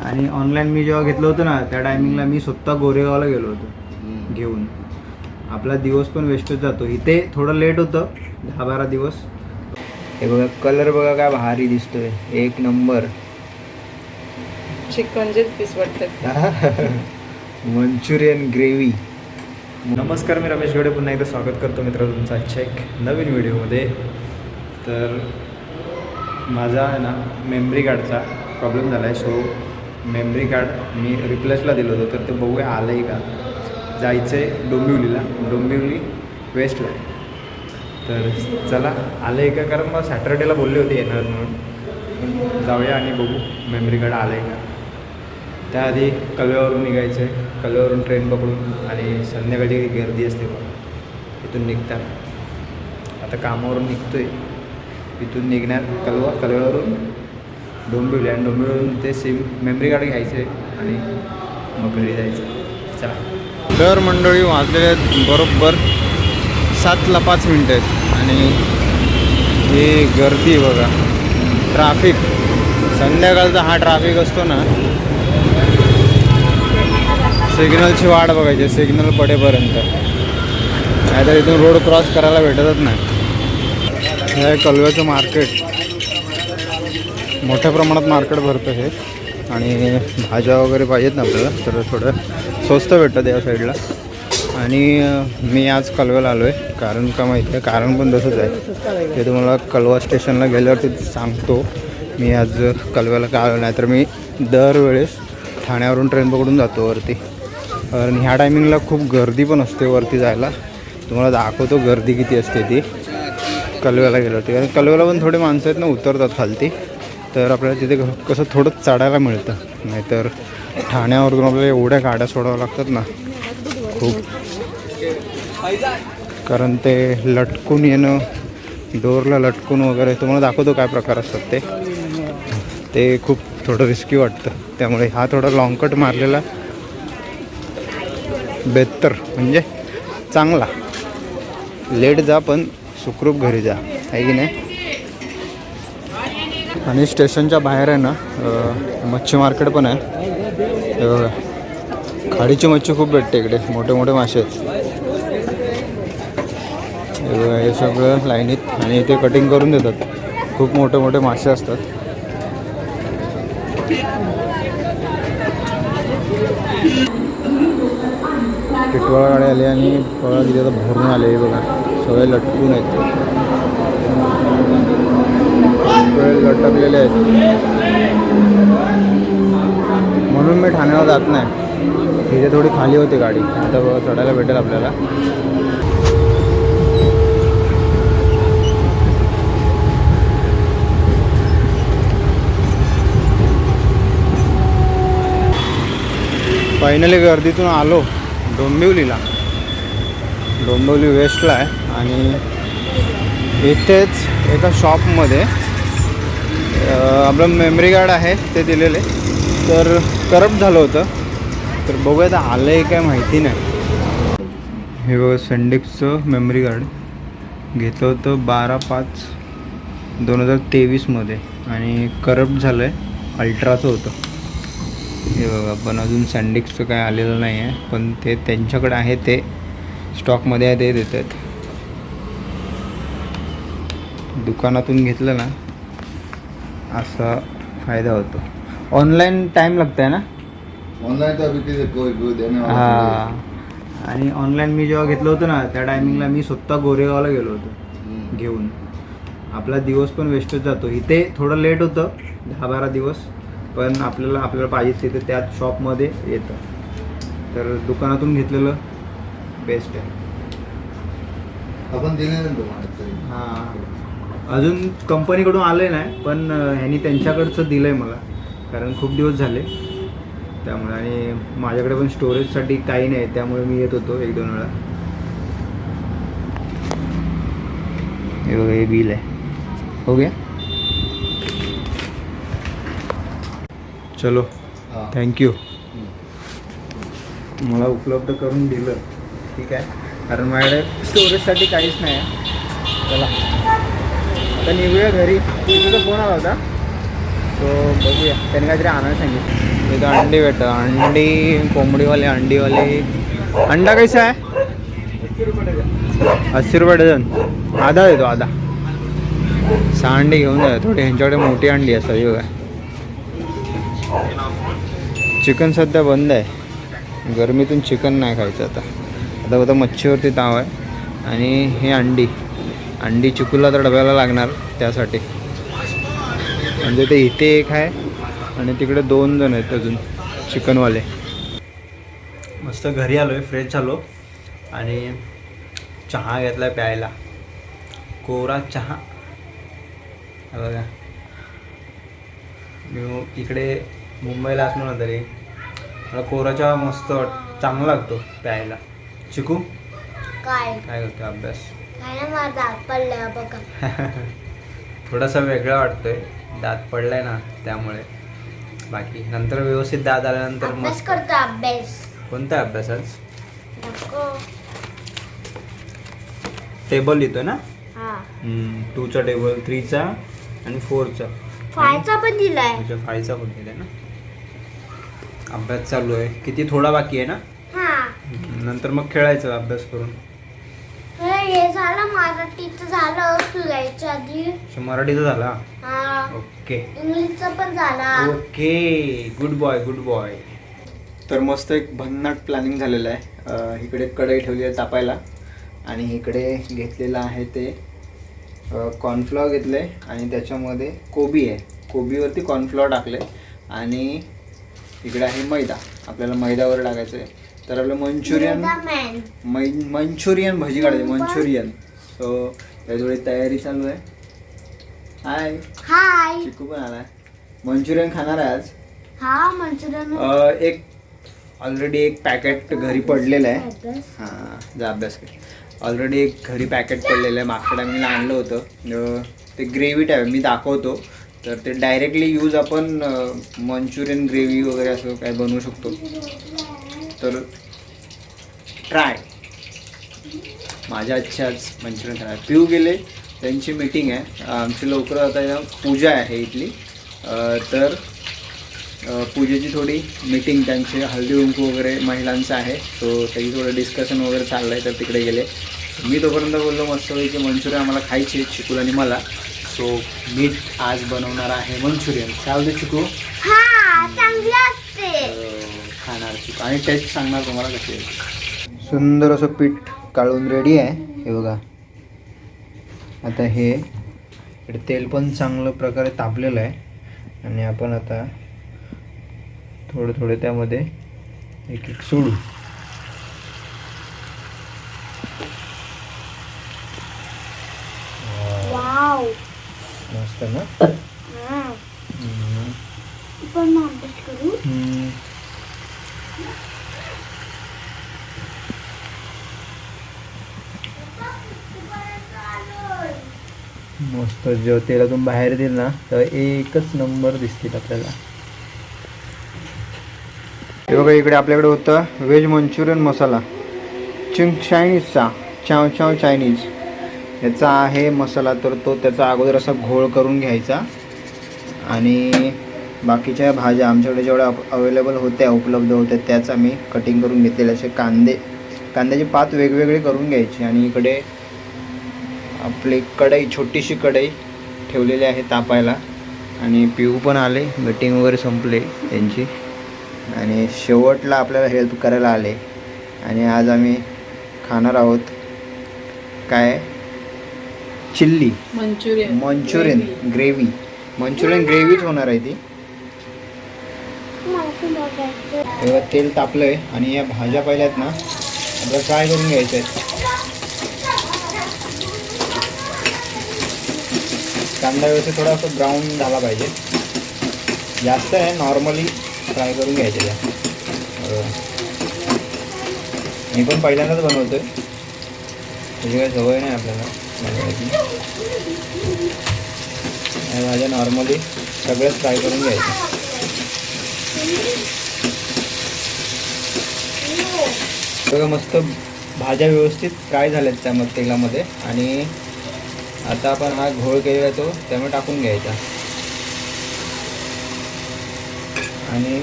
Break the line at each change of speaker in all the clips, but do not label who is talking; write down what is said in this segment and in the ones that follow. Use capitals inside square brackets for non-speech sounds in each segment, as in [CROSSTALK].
आणि ऑनलाईन मी जेव्हा घेतलं होतं ना त्या टायमिंगला मी स्वतः गोरेगावला गेलो होतो घेऊन. आपला दिवस पण वेस्टच जातो. इथे थोडं लेट होतं दहा बारा दिवस. हे बघा कलर बघा काय भारी दिसतोय. एक नंबर
चिकनचेच पीस वाटतात. [LAUGHS]
Manchurian gravy. नमस्कार मी रमेश गडे पुन्हा एकदा स्वागत करतो मित्र तुमचं आजच्या एक नवीन व्हिडिओमध्ये तर माझा आहे ना मेमरी कार्डचा प्रॉब्लेम झाला आहे सो मेमरी कार्ड मी रिप्लेसला दिलं होतं तर ते बघूया आलं आहे का? जायचं आहे डोंबिवलीला. डोंबिवली वेस्टला आहे. तर चला आलं आहे का? कारण मग सॅटर्डेला बोलले होते येणार म्हणून. पण जाऊया आणि बघू मेमरी कार्ड आलं आहे का? त्याआधी कलव्यावरून निघायचं आहे कलव्यावरून ट्रेन पकडून आणि संध्याकाळची गर्दी असते इथून निघतात आता कामावरून निघतो आहे इथून निघण्यात कलवा कलव्यावरून डोंबिवली आणि डोंबिवलीवरून ते सिम मेमरी कार्ड घ्यायचे आणि मग घरी जायचं. चला. दर मंडळी वाजलेले आहेत बरोबर सातला पाच मिनटं आहेत. आणि हे गर्दी बघा. ट्राफिक. संध्याकाळचा हा ट्राफिक असतो ना सिग्नलची वाट बघायची सिग्नल पडेपर्यंत. नाहीतर इथून रोड क्रॉस करायला भेटतच नाही. हे कलव्याचं मार्केट मोठ्या प्रमाणात मार्केट भरतं हे. आणि भाज्या वगैरे पाहिजेत ना आपल्याला तर थोडं स्वस्त भेटतं या साईडला. आणि मी आज कलव्याला आलो आहे कारण का माहिती आहे? कारण पण तसंच आहे. ते तुम्हाला कलवा स्टेशनला गेल्यावरती सांगतो. मी आज कलव्याला का आलो नाही तर मी दरवेळेस ठाण्यावरून ट्रेन पकडून जातो वरती. कारण ह्या टायमिंगला खूप गर्दी पण असते वरती जायला. तुम्हाला दाखवतो गर्दी किती असते ती. कलव्याला गेल्यावरती. कारण कलव्याला पण थोडे माणसं आहेत ना उतरतात खालती. तर आपल्याला तिथे कसं थोडं चढायला मिळतं. नाहीतर ठाण्यावरून आपल्याला एवढ्या गाड्या सोडाव्या लागतात ना. खूप. कारण ते लटकून येणं डोरला लटकून वगैरे तुम्हाला दाखवतो काय प्रकार असतात ते. ते खूप थोडं रिस्की वाटतं. त्यामुळे हा थोडा लॉंगकट मारलेला बेहतर म्हणजे चांगला. लेट जा पण सुखरूप घरी जा. आहे की नाही? आणि स्टेशनच्या बाहेर आहे ना मच्छी मार्केट पण आहे. खाडीची मच्छी खूप भेटते इकडे मोठे मोठे मासे आहेत. हे हे सगळं लाईनीत आणि इथे कटिंग करून देतात. खूप मोठे मोठे मासे असतात. टिटवाळा गाडी आली आणि पळा तिथे आता भरून आले हे बघा. सगळे लटकून आहेत. वेळ लटकलेले आहेत. म्हणून मी ठाण्यावर जात नाही. तिथे थोडी खाली होती गाडी. आता चढायला भेटेल आपल्याला. फायनली गर्दीतून आलो डोंबिवलीला. डोंबिवली वेस्टला आहे आणि इथेच एका शॉपमध्ये आपलं मेमरी कार्ड आहे ते दिलेले. तर करप्ट झालं होतं. तर बघूया आता आलं आहे काय माहिती नाही. हे बघा संडिक्सचं मेमरी कार्ड घेतलं होतं बारा पाच दोन हजार तेवीसमध्ये आणि करप्ट झालं आहे अल्ट्राचं होतं. हे बघा पण अजून सँडिक्सचं काय आलेलं नाही आहे पण ते त्यांच्याकडे आहे ते स्टॉकमध्ये आहे ते देत आहेत दुकानातून घेतलं ना असा फायदा होतो. ऑनलाईन टाईम लागतं आहे ना
वाला
हां. आणि ऑनलाईन मी जेव्हा घेतलं होतं ना त्या टायमिंगला मी स्वतः गोरेगावला गेलो होतो. घेऊन. आपला दिवस पण वेस्टच जातो. इथे थोडं लेट होतं दहा बारा दिवस पण आपल्याला आपल्याला पाहिजे तिथे त्याच शॉपमध्ये येतं. तर दुकानातून घेतलेलं बेस्ट आहे.
आपण दिले
हां. अजून कंपनीकडून आलं नाही पण ह्यांनी त्यांच्याकडचं दिलं आहे मला. कारण खूप दिवस झाले. त्यामुळे आणि माझ्याकडे पण स्टोरेजसाठी काही नाही त्यामुळे मी येत होतो एक दोन वेळा. हे बघा हे बिल आहे. हो गया? चलो. थँक्यू मला उपलब्ध करून दिलं. ठीक आहे. कारण माझ्याकडे स्टोरेजसाठी काहीच नाही आहे. चला. आता निघूया घरी तिथं फोन आला होता. सो बघूया. त्याने काहीतरी आणायला सांगितलं. इथं अंडी भेटतं अंडी कोंबडीवाले अंडीवाले. अंडा कैसा आहे? अस्सी रुपये डझन. आधा देतो आधा. सहा अंडी घेऊन जा थोडी ह्यांच्याकडे मोठी अंडी असतात योग आहे चिकन सध्या बंद आहे. गरमीतून चिकन नाही खायचं आता. आता आता मच्छीवरती ताव आहे. आणि हे अंडी. अंडी चिकूला तर डब्याला लागणार त्यासाठी. म्हणजे ते इथे एक आहे आणि तिकडे दोन जण आहेत अजून चिकनवाले. मस्त घरी आलो आहे फ्रेश झालो आणि चहा घेतला आहे प्यायला. कोरा चहा. हे बघा. मी इकडे मुंबईला असलो ना तरी. मला कोरा चहा मस्त वाट- चांगला लागतो प्यायला. चिकू?
काय?
काय करतो अभ्यास?
दात पडलं बघा. [LAUGHS]
थोडासा वेगळा वाटतोय. दात पडलाय ना त्यामुळे. बाकी नंतर व्यवस्थित दात आल्यानंतर
अभ्यास
मस्त.
करतो अभ्यास.
कोणता अभ्यास आज? टेबल लिहितोय ना?
हा.
टूचा टेबल थ्रीचा आणि फोरचा
फायचा पण दिलाय.
फायचा पण दिलाय ना? अभ्यास चालू आहे. किती थोडा बाकी आहे ना?
हा.
नंतर मग खेळायचं अभ्यास करून.
हे झालं मराठीचं झालं आधी.
मराठीचा झाला?
हा.
ओके.
इंग्लिशचं पण झाला.
Okay good boy good boy तर मस्त एक भन्नाट प्लॅनिंग झालेलं आहे. इकडे कढई ठेवली आहे तापायला आणि इकडे घेतलेलं आहे ते कॉर्नफ्लॉवर घेतले आणि त्याच्यामध्ये कोबी आहे. कोबीवरती कॉर्नफ्लॉवर टाकले आणि इकडे आहे मैदा. आपल्याला मैद्यावर टाकायचं आहे तर आपलं मंचुरियन मंचुरियन भजी काढायची मंचुरियन. सो थोडी तयारी चालू आहे. हाय
हाय
चिकू पण आलाय. मंचुरियन खाणार आहे आज.
हा मंचुरियन
एक ऑलरेडी एक पॅकेट घरी पडलेलं आहे. हां जा अभ्यास कर. ऑलरेडी एक घरी पॅकेट पडलेलं आहे. मागच्या टायमिंगला आणलं होतं. ते ग्रेव्ही टाईप मी दाखवतो. तर ते डायरेक्टली यूज आपण मंचुरियन ग्रेव्ही वगैरे असं काय बनवू शकतो. तर ट्राय. माझ्या इच्छाच मंचुरियन ट्राय पिऊ गेले त्यांची मीटिंग आहे. आमची लवकर आता या पूजा आहे इथली. तर पूजेची थोडी मीटिंग त्यांची हळदी कुंकू वगैरे महिलांचं आहे. सो त्याची थोडं डिस्कशन वगैरे चाललं आहे तर तिकडे गेले. मी तोपर्यंत बोललो मस्तपैकी मंचुरियन आम्हाला खायचे चिकूल आणि मला. सो मीठ आज बनवणार आहे मंचुरियन. चालते चिकू?
हा चांगले असते.
अ, खाणार आणि टेस्ट सांगणार तुम्हाला कशी आहे. सुंदर असं पीठ काढून रेडी आहे. हे बघा. आता हे तेल पण चांगलं प्रकारे तापलेलं आहे. आणि आपण आता थोडं थोडं त्यामध्ये एक एक सोडू.
वाव.
मस्त ना
हा.
हम्म.
पण अभ्यास करू
हम्म. मस्त जेव्हा तेलातून बाहेर येतील ना तर एकच नंबर दिसतील आपल्याला. हे बघा इकडे आपल्याकडे होतं व्हेज मंचुरियन मसाला. चिंग चायनीजचा चाव चाव चायनीज. याचा आहे मसाला तर तो त्याचा अगोदर असा घोळ करून घ्यायचा. आणि बाकीच्या भाज्या आमच्याकडे जेवढ्या अवेलेबल होत्या उपलब्ध होत्या त्याच आम्ही कटिंग करून घेतलेले असे कांदे. कांद्याची पात वेगवेगळे करून घ्यायची आणि इकडे आपली कढई छोटीशी कढई ठेवलेली आहे तापायला. आणि पिऊ पण आले मीटिंग वगैरे संपले त्यांची आणि शेवटला आपल्याला हेल्प करायला आले. आणि आज आम्ही खाणार आहोत काय? Chilli.
Manchurian.
Manchurian gravy. Manchurian ग्रेव्हीच होणार आहे ती. तेव्हा तेल तापलं आहे आणि या भाज्या पहिल्या आहेत ना आपल्याला फ्राय करून घ्यायच्या? आहेत कांदा व्यवस्थित थोडा असं ब्राऊन झाला पाहिजे. जास्त आहे नॉर्मली फ्राय करून घ्यायचे त्या मी पण पहिल्यांदाच बनवतोय. त्याची काही सवय नाही आपल्याला बनवायची. भाज्या नॉर्मली सगळ्याच फ्राय करून घ्यायचं. सगळं मस्त भाज्या व्यवस्थित फ्राय झाल्यात त्या मग तेलामध्ये आणि आता आपण हा घोळ केलेला तो त्यामुळे टाकून घ्यायचा. आणि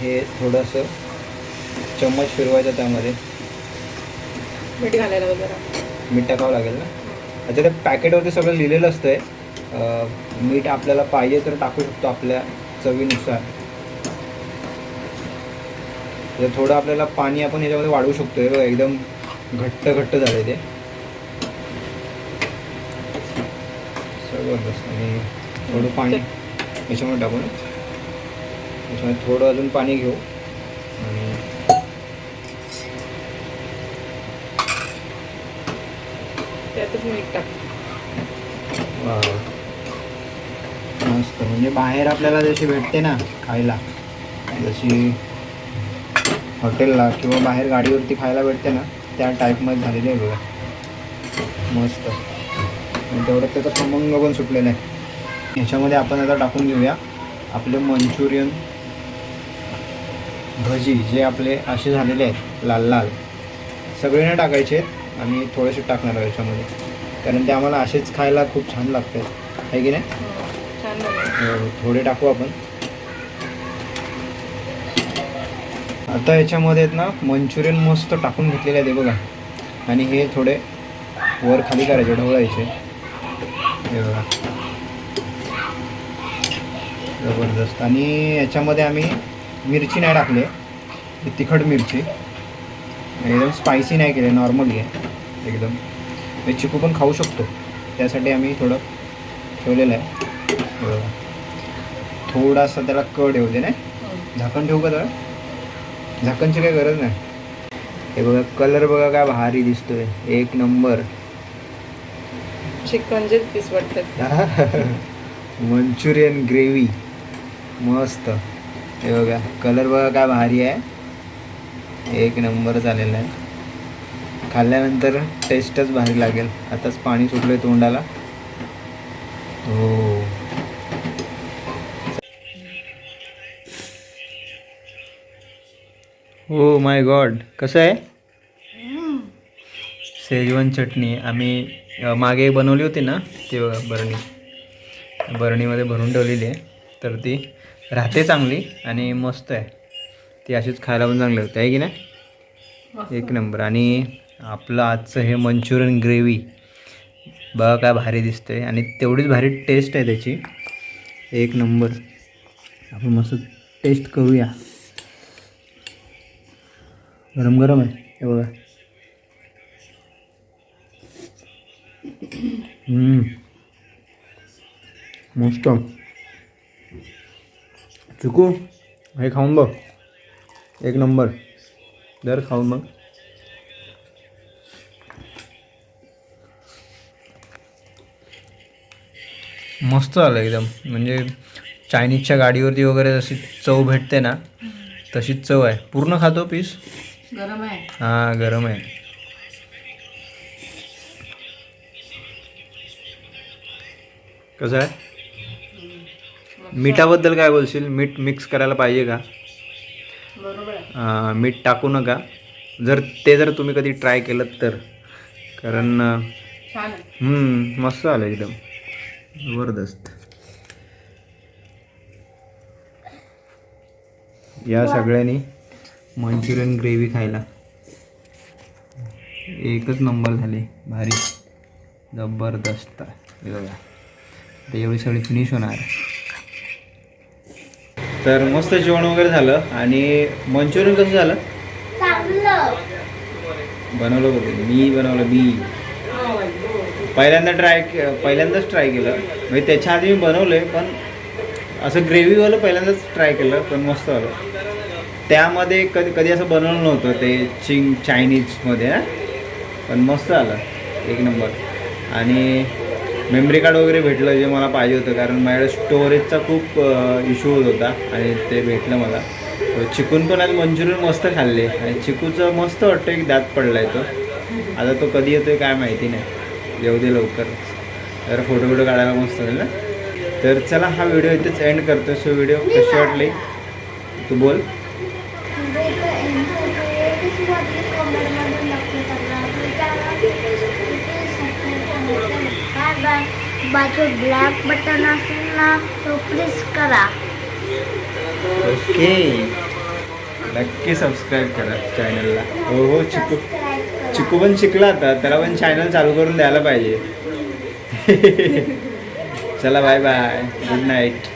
हे थोडंसं चम्मच फिरवायचं त्यामध्ये.
मीठ घालायला वगैरे.
मीठ टाकावं लागेल ना? अच्छा त्या पॅकेटवरती सगळं लिहिलेलं असतं आहे मीठ आपल्याला पाहिजे तर टाकू शकतो आपल्या चवीनुसार. तर थोडं आपल्याला पाणी आपण ह्याच्यामध्ये वाढवू शकतो हे बघा, एकदम घट्ट घट्ट झालं ते. जबरदस्त. आणि थोडं पाणी याच्यामध्ये टाकू ना. याच्यामध्ये थोडं अजून पाणी घेऊ. आणि
त्यातच मीठ टाक.
वा. मस्त. म्हणजे बाहेर आपल्याला जशी भेटते ना खायला जशी हॉटेलला किंवा बाहेर गाडीवरती खायला भेटते ना त्या टाईपमध्ये झालेली आहे बघा. मस्त. आणि तेवढं त्याचा खमंग पण सुटलेला आहे ह्याच्यामध्ये आपण आता टाकून घेऊया. आपले मंचुरियन भजी जे आपले असे झालेले आहेत लाल लाल. सगळे नाही टाकायचे आहेत आणि थोडेसे टाकणार आहे याच्यामध्ये. कारण ते आम्हाला असेच खायला खूप छान लागते आहे की नाही?
हं,
हो, थोडे टाकू आपण. आता याच्यामध्ये आहेत ना मंचुरियन मस्त टाकून घेतलेले आहे ते बघा. आणि हे थोडे वर खाली करायचे ढवळायचे. हे बघा जबरदस्त. आणि याच्यामध्ये आम्ही मिरची नाही टाकले. ही तिखट मिरची. एकदम स्पायसी नाही केले नॉर्मली आहे. एकदम. हे चिकू पण खाऊ शकतो. त्यासाठी आम्ही थोडं ठेवलेलं आहे. बघा थोडासा त्याला कड येऊ दे नाही?
हं.
झाकण ठेवू का जरा झाकणची काही गरज नाही. हे बघा कलर बघा काय भारी दिसतोय. एक नंबर.
चिकनचेच पीस वाटतात. [LAUGHS]
Manchurian gravy. मस्त. हे बघा कलर बघा काय भारी आहे. एक नंबर झालेला आहे. खाल्ल्यानंतर टेस्टच भारी लागेल. आताच पाणी सुटलं तोंडाला. हो. हो माय गॉड कसं आहे? शेजवान चटणी आम्ही मागे बनवली होती ना ती बघा बरणी. बरणीमध्ये भरून ठेवलेली आहे. तर ती राहते चांगली आणि मस्त आहे. ती अशीच खायला पण चांगली होते आहे की नाही? एक नंबर. आणि आपलं आजचं हे मंचुरियन ग्रेव्ही बघा काय भारी दिसते आणि तेवढीच भारी टेस्ट आहे त्याची. एक नंबर. आपण मस्त टेस्ट करूया. गरम गरम आहे हे बघा. मस्त. चुकू हे खाऊन बघ. एक नंबर. दर खाऊन मग. मस्त आलं एकदम. म्हणजे चायनीजच्या गाडीवरती वगैरे जशी चव भेटते ना तशीच चव आहे. पूर्ण खातो पीस?
गरम आहे.
हां गरम आहे. कसं आहे? मिठाबद्दल काय बोलशील? मीठ मिक्स करायला पाहिजे का?
आहे.
मीठ टाकू नका. जर ते जर तुम्ही कधी ट्राय केलं तर. कारण
आहे.
मस्त आलं एकदम. जबरदस्त. या सगळ्यांनी मंचुरियन ग्रेव्ही खायला. एकच नंबर झाले. भारी. जबरदस्त. हे बघा. आता एवढी सगळी फिनिश होणार. तर मस्त जेवण वगैरे झालं. आणि मंचुरियन कसं झालं? बनवलं बघ मी बनवलं मी. पहिल्यांदा ट्राय पहिल्यांदाच ट्राय केलं. म्हणजे त्याच्या आधी मी बनवलं आहे पण असं ग्रेव्हीवालं पहिल्यांदाच ट्राय केलं पण मस्त आलं त्यामध्ये कधी कधी असं बनवलं नव्हतं ते चिंग चायनीजमध्ये ना पण मस्त आलं एक नंबर. आणि मेमरी कार्ड वगैरे भेटलं जे मला पाहिजे होतं कारण माझ्या स्टोरेजचा खूप इश्यू होत होता आणि ते भेटलं मला. चिकून पण आज मंचुरियन मस्त खाल्ले आणि चिकूचं मस्त वाटतं एक दात पडला आहे तो. आता तो कधी येतोय काय माहिती नाही. येऊ दे लवकर. तर फोटो बिटो काढायला मस्त होईल ना. तर चला हा व्हिडिओ इथेच एंड करतो सो व्हिडिओ कशी वाटली? तू बोल.
बाजू ब्लॅक बटन असेल ना तो प्रेस करा.
ओके. नक्की सबस्क्राईब करा चॅनलला हो हो चिकू. चिकू पण शिकला आता. त्याला पण चॅनल चालू करून द्यायला पाहिजे. [LAUGHS] चला बाय बाय गुड नाईट